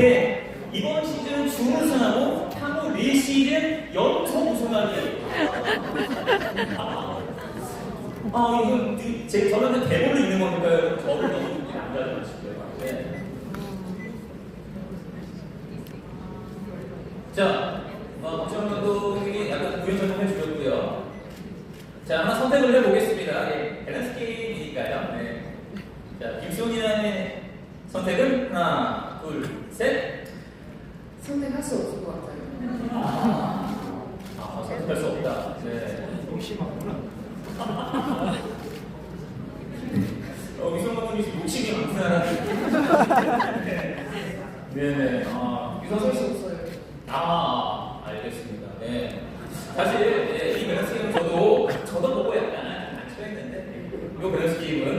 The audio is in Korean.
네, 이번 시즌은 준우승하고 향후 릴 시즌 연속 우승하기. 아, 이건 그 제 저한테 그 대본을 읽는 거니까요. 저를 너무 안 가져가시고요. 네. 자, 박지원 감독이 약간 구현 설명해 주셨고요. 자, 하나 선택을 해보겠습니다. 예, 밸런스 게임. 선택은 하나, 둘, 셋. 선택할 수 없을 것 같아요. 아, 아 선택할 수 없다. 네. 너무 심하구나. 어, 위성 감독님 욕심이 많구나. 네. 네네. 아, 위성 선수 없어요. 아, 알겠습니다. 네. 사실 네, 이 밸런스 게임 저도 저도 보고 약간 맞춰했는데 이 밸런스 게임은